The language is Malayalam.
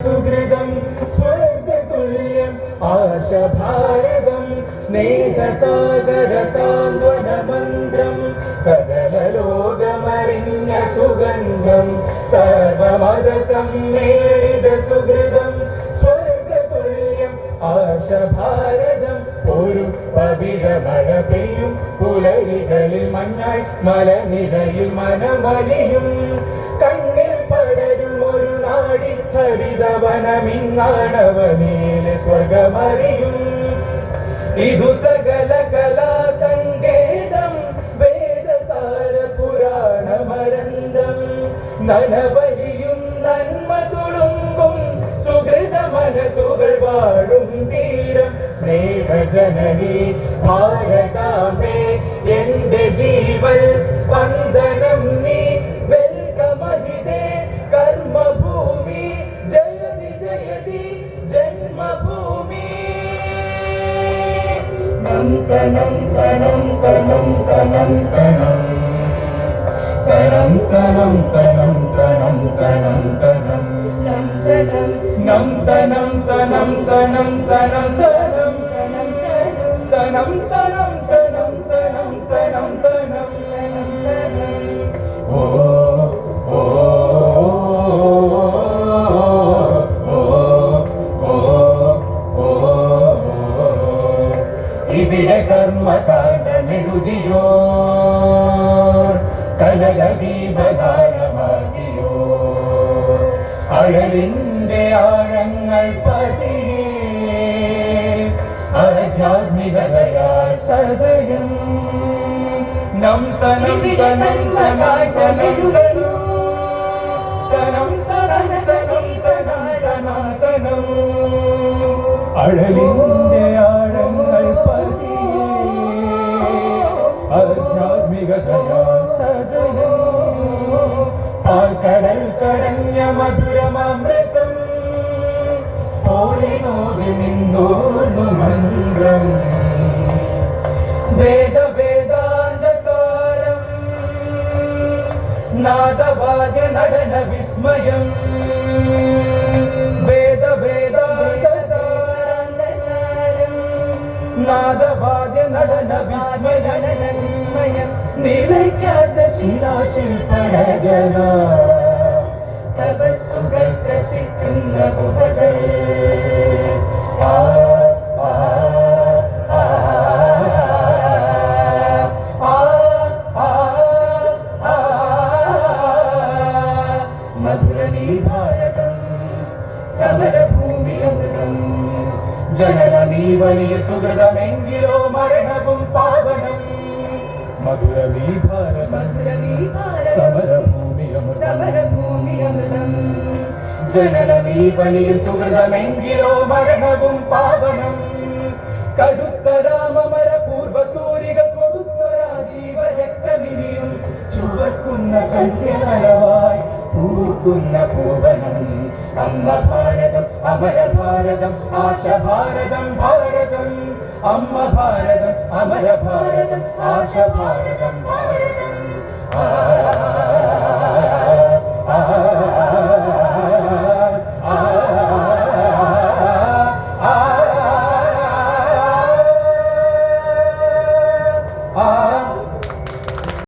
സുഹൃതം സ്വർഗതുല്യം ആശഭാരതം സ്നേഹസാഗര സാന്ത്വനമന്ത്രം സകലലോകമറിഞ്ഞ സുഗന്ധം സർവമത സമ്മേളിത സുഹൃതം സ്വർഗതുല്യം ആശഭാരതം. ഒരു പവിഴ മഴ പെയ്യും പുലരികളിൽ മഞ്ഞായി മലനിരയിൽ മനമലിയും നാടി ഹരിതവനമിങ്ങാണവനേലെ സ്വർഗമറിയും. ഇതു സകല കലാസങ്കേതം വേദസാര പുരാണമരന്തം നനവലിയും നന്മ തുളുമ്പും സുഹൃത മനസ്സുകൾ വാഴും തീരം. സ്നേഹജനനി ഭാരതാമേ എന്റെ ജീവൽ തനം തനം തനം തനം തനം തനം തനം തനം തനം തനം തനം നം തനം തനം തനം തനം തനം തനം തനം തനം തനം തനം തനം കണ്ടിട കർമ്മകാണ്ഡമെഴുതിയോ കനകദീപദാനമാകിയോ അഴലിന്റെ ആഴങ്ങൾ പതി ആധ്യാത്മികതയാൽ സദയം. നം തനം തനം തനാട്ടമെഴുതയോ തനം പാൽക്കടൽ കടഞ്ഞ മധുരമൃതം പോലിനോവി നിന്നോന്നു മന്ത്രം. വേദ വേദാന്ത സാരം. നാദവാദ്യ നടന വിസ്മയം. വേദ വേദാന്ത സാരം. നാദവാദ്യ നടന വിസ്മയം. നിലയ്ക്കാത്ത ശിലാശില്പരചന ജനന ജനനമീവനേ സുഗതമെങ്കിലോ മരണവും പാവനം മധുരമീ ഭാരതം സമരഭൂമിയമൃതം. ജനനമീവനേ സുഗതമെങ്കിലോ മരണവും പാവനം കടുത്ത രാമമര പൂർവസൂരികൾ കൊടുത്ത രാജീവ രക്തമിരിയും ചുവക്കുന്ന സന്ധ്യനവായി പൂക്കുന്ന പൂവനം. അമ്മ ഭാരത അമരഭാരതം ആശഭാരതം ഭാരതം. അമ്മ ഭാരതം ആശ ആശഭാരതം ഭാരതം. ആ